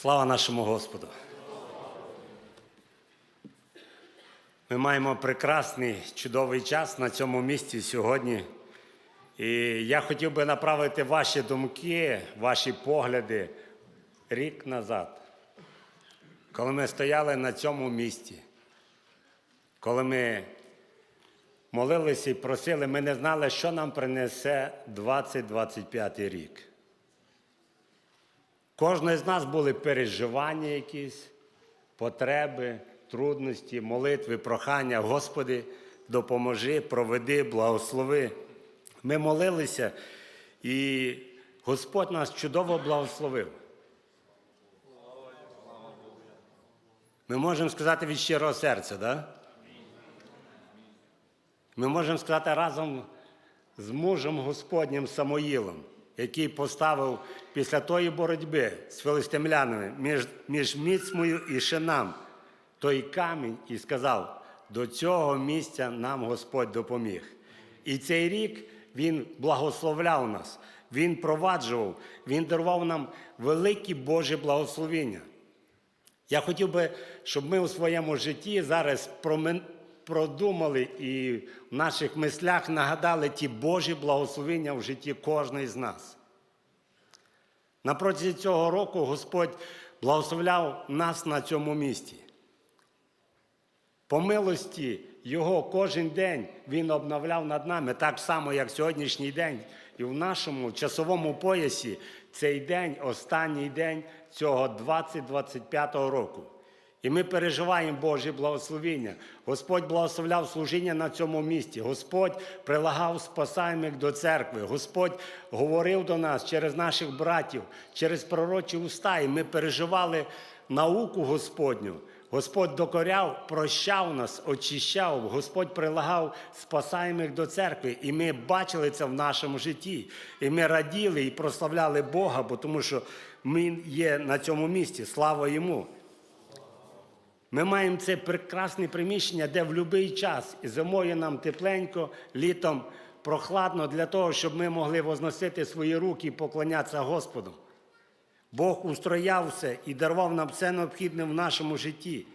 Слава нашому Господу! Ми маємо прекрасний, чудовий час на цьому місці сьогодні. І я хотів би направити ваші думки, ваші погляди рік назад, коли ми стояли на цьому місці, коли ми молилися і просили, ми не знали, що нам принесе 2025 рік. Кожного з нас були переживання якісь, потреби, трудності, молитви, прохання. Господи, допоможи, проведи, благослови. Ми молилися, і Господь нас чудово благословив. Ми можемо сказати від щирого серця, да? Ми можемо сказати разом з мужем Господнім Самоїлом, який поставив після тої боротьби з филистимлянами між, між Міцмою і Шинам той камінь і сказав: до цього місця нам Господь допоміг. І цей рік Він благословляв нас, Він проваджував, Він дарував нам великі Божі благословіння. Я хотів би, щоб ми у своєму житті зараз продумали і в наших мислях нагадали ті Божі благословення в житті кожної з нас. На протязі цього року Господь благословляв нас на цьому місці. По милості Його кожен день Він обновляв над нами, так само, як сьогоднішній день. І в нашому часовому поясі цей день, останній день цього 2025 року. І ми переживаємо Божі благословіння. Господь благословляв служіння на цьому місці. Господь прилагав спасаємих до церкви. Господь говорив до нас через наших братів, через пророчі уста. І ми переживали науку Господню. Господь докоряв, прощав нас, очищав, Господь прилагав спасаємих до церкви. І ми бачили це в нашому житті. І ми раділи і прославляли Бога, бо тому що ми є на цьому місці. Слава йому! Ми маємо це прекрасне приміщення, де в будь-який час зимою нам тепленько, літом прохладно для того, щоб ми могли возносити свої руки і поклонятися Господу. Бог устрояв все і дарував нам все необхідне в нашому житті.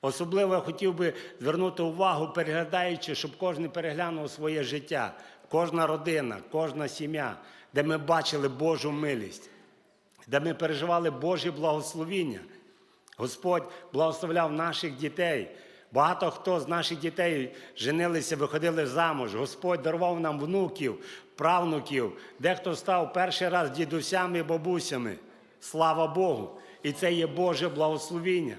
Особливо я хотів би звернути увагу, переглядаючи, щоб кожен переглянув своє життя, кожна родина, кожна сім'я, де ми бачили Божу милість, де ми переживали Божі благословіння. Господь благословляв наших дітей. Багато хто з наших дітей женилися, виходили замуж. Господь дарував нам внуків, правнуків. Дехто став перший раз дідусями і бабусями. Слава Богу! І це є Боже благословіння.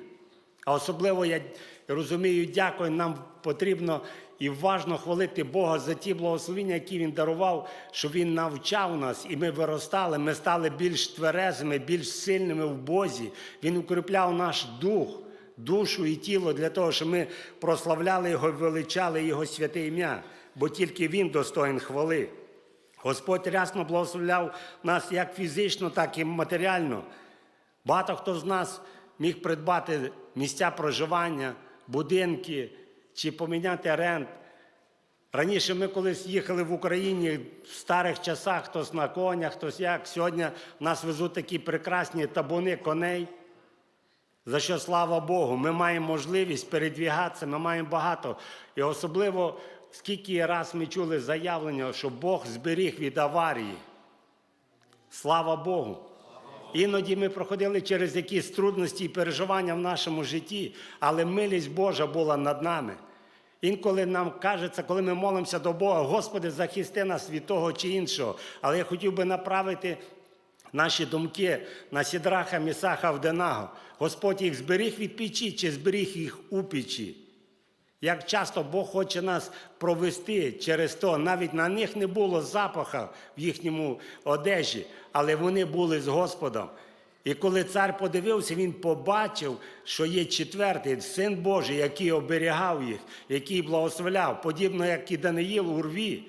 А особливо я розумію, дякую, нам потрібно і важно хвалити Бога за ті благословіння, які Він дарував, що Він навчав нас, і ми виростали, ми стали більш тверезими, більш сильними в Бозі. Він укріпляв наш дух, душу і тіло для того, щоб ми прославляли Його, величали Його святе ім'я, бо тільки Він достоїн хвали. Господь рясно благословляв нас як фізично, так і матеріально. Багато хто з нас міг придбати місця проживання, будинки чи поміняти рент. Раніше ми колись їхали в Україні в старих часах, хтось на конях, хтось як. Сьогодні нас везуть такі прекрасні табуни коней. За що слава Богу, ми маємо можливість передвігатися, ми маємо багато. І особливо, скільки раз ми чули заявлення, що Бог зберіг від аварії. Слава Богу. Іноді ми проходили через якісь трудності і переживання в нашому житті, але милість Божа була над нами. Інколи нам кажеться, коли ми молимося до Бога, Господи, захисти нас від того чи іншого. Але я хотів би направити наші думки на Сідраха, Місаха, Авденаго. Господь їх зберіг від печі чи зберіг їх у печі. Як часто Бог хоче нас провести через то, навіть на них не було запаха в їхньому одежі, але вони були з Господом. І коли цар подивився, він побачив, що є четвертий син Божий, який оберігав їх, який благословляв, подібно як і Даниїл у рві.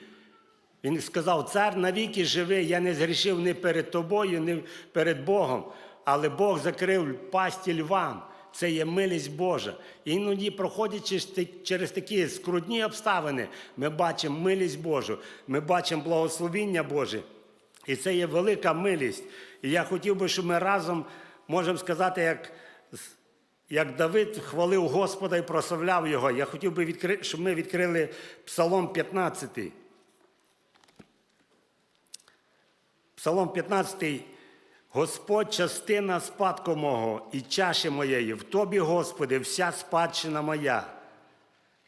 Він сказав: Цар навіки живий, я не згрішив ні перед тобою, ні перед Богом. Але Бог закрив пасті львам. Це є милість Божа. І іноді, проходячи через такі скрутні обставини, ми бачимо милість Божу, ми бачимо благословіння Боже. І це є велика милість. І я хотів би, щоб ми разом можемо сказати, як, як Давид хвалив Господа і прославляв Його. Я хотів би, відкри... щоб ми відкрили Псалом 15. Псалом 15. Господь, частина спадку мого і чаші моєї, в тобі, Господи, вся спадщина моя.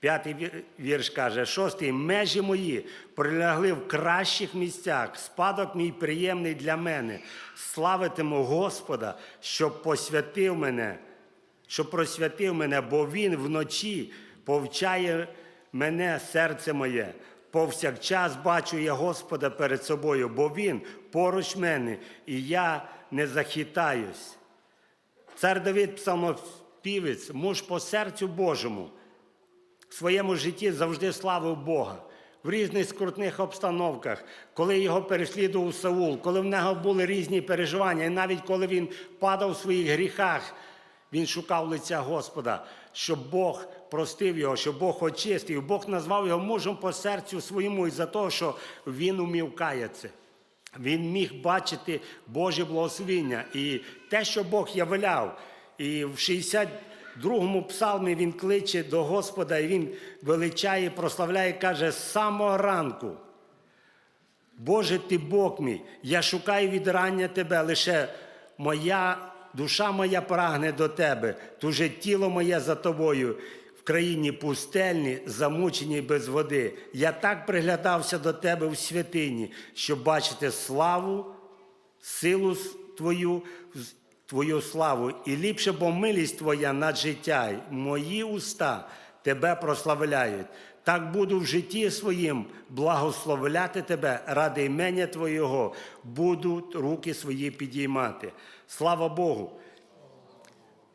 П'ятий вірш каже, шостий, межі мої прилягли в кращих місцях, спадок мій приємний для мене. Славитиму Господа, щоб посвятив мене, щоб просвятив мене, бо Він вночі повчає мене серце моє. Повсякчас бачу я Господа перед собою, бо Він поруч мене, і я не захитаюсь. Цар Давид, псалмоспівець, муж по серцю Божому в своєму житті завжди славив Бога. В різних скрутних обстановках, коли його переслідував Саул, коли в нього були різні переживання, і навіть коли він падав в своїх гріхах, він шукав лиця Господа, щоб Бог простив його, щоб Бог очистив. Бог назвав його мужем по серцю своєму із-за того, що він умів каятися. Він міг бачити Боже благословіння і те, що Бог являв. І в 62-му псалмі він кличе до Господа, і він величає, прославляє, каже, з самого ранку. Боже, ти Бог мій, я шукаю від рання тебе, лише моя душа моя прагне до тебе, туже тіло моє за тобою. Країні пустельні, замучені без води. Я так приглядався до тебе в святині, щоб бачити славу, силу твою, твою славу. І ліпше, бо милість твоя над життя, мої уста тебе прославляють. Так буду в житті своїм благословляти тебе ради імення Твого, буду руки свої підіймати. Слава Богу!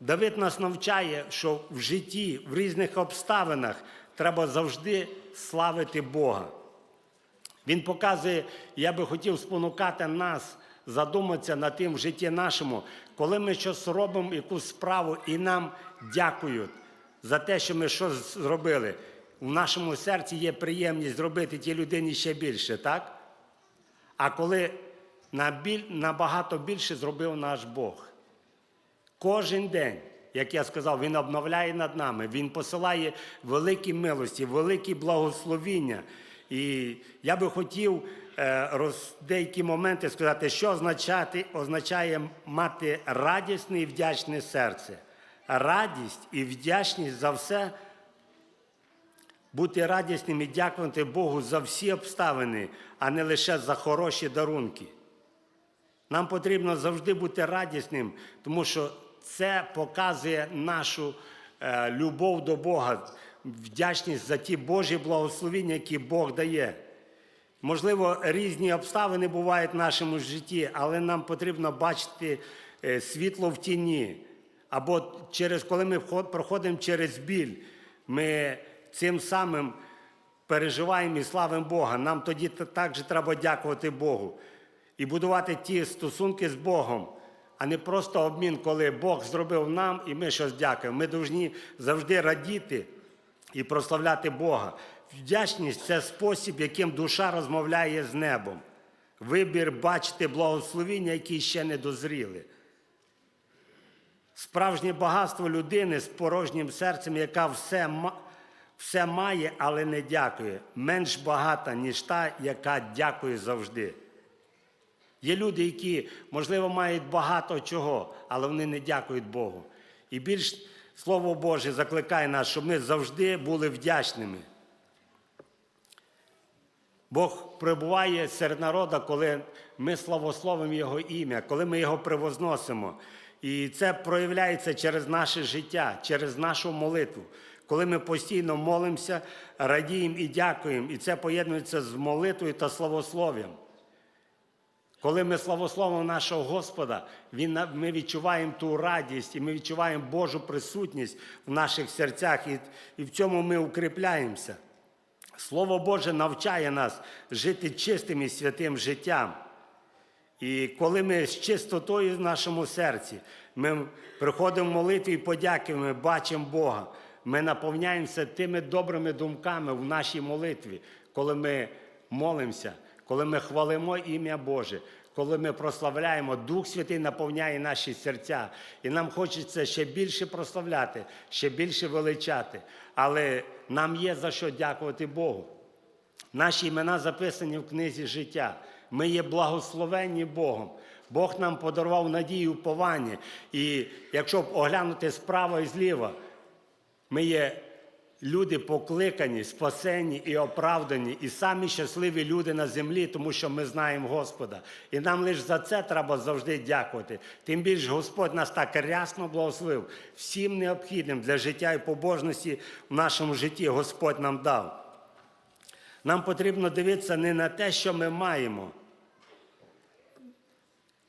Давид нас навчає, що в житті, в різних обставинах треба завжди славити Бога. Він показує, я би хотів спонукати нас задуматися над тим в житті нашому, коли ми щось робимо, якусь справу, і нам дякують за те, що ми щось зробили. В нашому серці є приємність зробити тій людині ще більше, так? А коли набагато більше зробив наш Бог. Кожен день, як я сказав, Він обновляє над нами, Він посилає великі милості, великі благословіння. І я би хотів е, роз, деякі моменти сказати, що означати, означає мати радісне і вдячне серце. Радість і вдячність за все, бути радісним і дякувати Богу за всі обставини, а не лише за хороші дарунки. Нам потрібно завжди бути радісним, тому що це показує нашу е, любов до Бога, вдячність за ті Божі благословіння, які Бог дає. Можливо, різні обставини бувають в нашому житті, але нам потрібно бачити е, світло в тіні. Або через коли ми проходимо через біль, ми цим самим переживаємо і славимо Бога. Нам тоді також треба дякувати Богу і будувати ті стосунки з Богом, а не просто обмін, коли Бог зробив нам і ми щось дякуємо. Ми повинні завжди радіти і прославляти Бога. Вдячність це спосіб, яким душа розмовляє з небом. Вибір бачити благословіння, які ще не дозріли. Справжнє багатство людини з порожнім серцем, яка все, все має, але не дякує, менш багата, ніж та, яка дякує завжди. Є люди, які, можливо, мають багато чого, але вони не дякують Богу. І більш Слово Боже закликає нас, щоб ми завжди були вдячними. Бог перебуває серед народу, коли ми славословимо Його ім'я, коли ми його привозносимо. І це проявляється через наше життя, через нашу молитву. Коли ми постійно молимося, радіємо і дякуємо. І це поєднується з молитвою та славослов'ям. Коли ми славословимо нашого Господа, він, ми відчуваємо ту радість і ми відчуваємо Божу присутність в наших серцях, і, і в цьому ми укріпляємося. Слово Боже навчає нас жити чистим і святим життям. І коли ми з чистотою в нашому серці, ми приходимо в молитві і подяки, ми бачимо Бога. Ми наповняємося тими добрими думками в нашій молитві, коли ми молимося, коли ми хвалимо ім'я Боже, коли ми прославляємо, Дух Святий наповняє наші серця. І нам хочеться ще більше прославляти, ще більше величати. Але нам є за що дякувати Богу. Наші імена записані в книзі життя. Ми є благословенні Богом. Бог нам подарував надію уповання. І якщо оглянути справа і зліва, ми є люди покликані, спасені і оправдані, і самі щасливі люди на землі, тому що ми знаємо Господа. І нам лише за це треба завжди дякувати. Тим більше Господь нас так рясно благословив. Всім необхідним для життя і побожності в нашому житті Господь нам дав. Нам потрібно дивитися не на те, що ми маємо.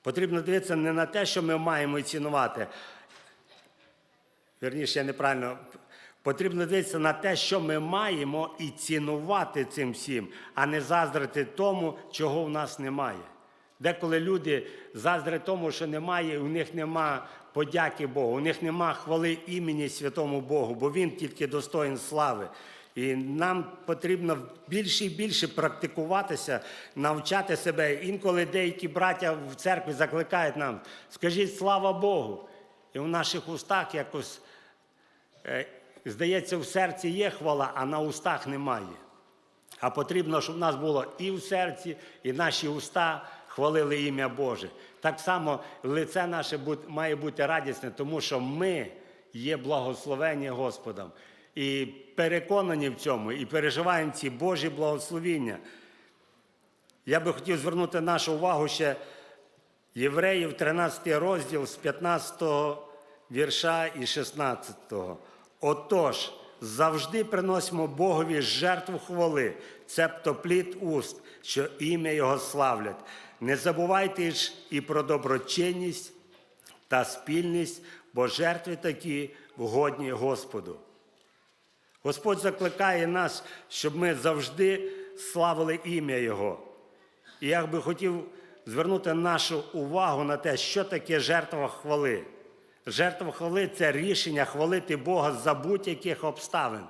Потрібно дивитися не на те, що ми маємо і цінувати. Вірніше, я неправильно. Потрібно дивитися на те, що ми маємо, і цінувати цим всім, а не заздрити тому, чого в нас немає. Деколи люди заздрять тому, що немає, у них нема подяки Богу, у них нема хвали імені святому Богу, бо Він тільки достоїн слави. І нам потрібно більше і більше практикуватися, навчати себе. Інколи деякі браття в церкві закликають нам, скажіть слава Богу. І в наших устах якось, е, здається, в серці є хвала, а на устах немає. А потрібно, щоб в нас було і в серці, і наші уста хвалили ім'я Боже. Так само лице наше має бути радісне, тому що ми є благословені Господом. І переконані в цьому, і переживаємо ці Божі благословіння. Я би хотів звернути нашу увагу ще Євреїв, 13 розділ з 15 вірша і 16. Отож, завжди приносимо Богові жертву хвали, цебто плід уст, що ім'я Його славлять. Не забувайте ж і про доброчинність та спільність, бо жертви такі вгодні Господу. Господь закликає нас, щоб ми завжди славили ім'я Його. І я би хотів звернути нашу увагу на те, що таке жертва хвали. Жертва хвали це рішення хвалити Бога за будь-яких обставин.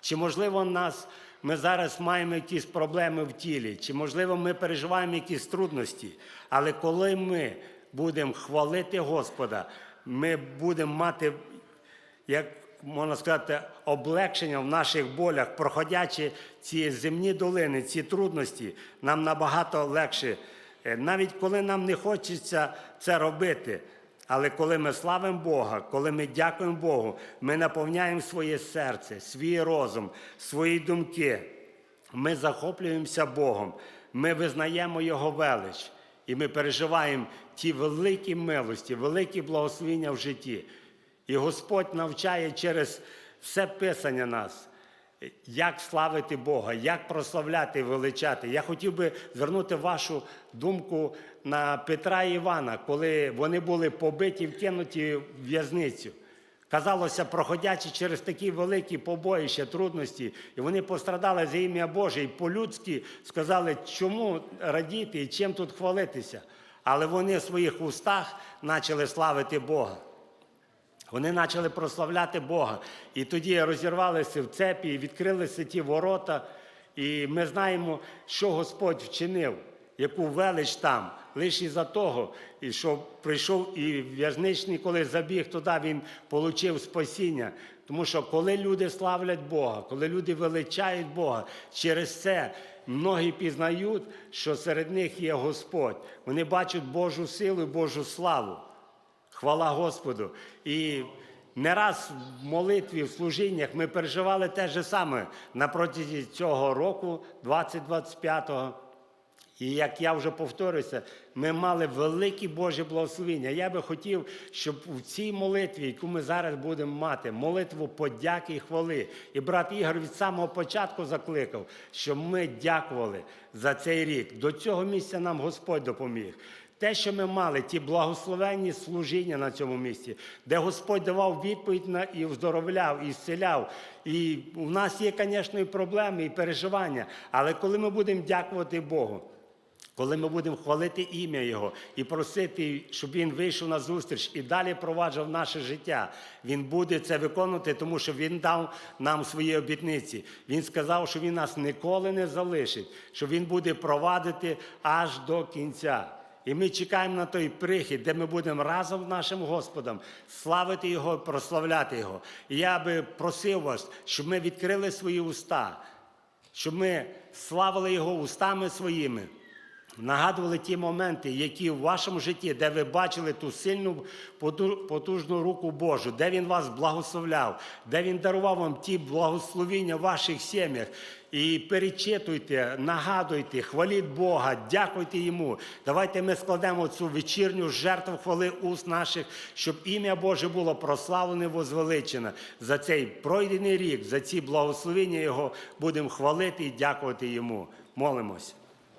Чи можливо нас ми зараз маємо якісь проблеми в тілі, чи можливо ми переживаємо якісь трудності. Але коли ми будемо хвалити Господа, ми будемо мати як можна сказати, облегшення в наших болях, проходячи ці земні долини, ці трудності, нам набагато легше. Е, Навіть коли нам не хочеться це робити. Але коли ми славимо Бога, коли ми дякуємо Богу, ми наповняємо своє серце, свій розум, свої думки. Ми захоплюємося Богом, ми визнаємо Його велич, і ми переживаємо ті великі милості, великі благословіння в житті. І Господь навчає через все писання нас, як славити Бога, як прославляти величати. Я хотів би звернути вашу думку на Петра і Івана, коли вони були побиті, вкинуті в в'язницю. Казалося, проходячи через такі великі побоїща, трудності, і вони пострадали за ім'я Боже, і по-людськи сказали, чому радіти і чим тут хвалитися. Але вони в своїх устах почали славити Бога. Вони почали прославляти Бога. І тоді розірвалися в цепі, і відкрилися ті ворота. І ми знаємо, що Господь вчинив, яку велич там. Лише із-за того, і що прийшов і в'язничний, коли забіг туди, він отримав спасіння. Тому що коли люди славлять Бога, коли люди величають Бога, через це многі пізнають, що серед них є Господь. Вони бачать Божу силу і Божу славу. Хвала Господу. І не раз в молитві, в служіннях ми переживали те ж саме на протязі цього року, 2025-го. І як я вже повторюся, ми мали великі Божі благословіння. Я би хотів, щоб у цій молитві, яку ми зараз будемо мати, молитву подяки і хвали. І брат Ігор від самого початку закликав, щоб ми дякували за цей рік. До цього місця нам Господь допоміг. Те, що ми мали, ті благословенні служіння на цьому місці, де Господь давав відповідь на і вздоровляв, і зціляв. І у нас є, звісно, і проблеми, і переживання. Але коли ми будемо дякувати Богу, коли ми будемо хвалити ім'я Його і просити, щоб Він вийшов на зустріч і далі проваджав наше життя, Він буде це виконувати, тому що Він дав нам свої обітниці. Він сказав, що Він нас ніколи не залишить, що Він буде провадити аж до кінця. І ми чекаємо на той прихід, де ми будемо разом з нашим Господом славити Його, прославляти Його. І я би просив вас, щоб ми відкрили свої уста, щоб ми славили Його устами своїми. Нагадували ті моменти, які в вашому житті, де ви бачили ту сильну потужну руку Божу, де Він вас благословляв, де Він дарував вам ті благословіння в ваших сім'ях. І перечитуйте, нагадуйте, хваліть Бога, дякуйте Йому. Давайте ми складемо цю вечірню жертву хвали уст наших, щоб ім'я Боже було прославлене, возвеличене. За цей пройдений рік, за ці благословення Його будемо хвалити і дякувати Йому. Молимось.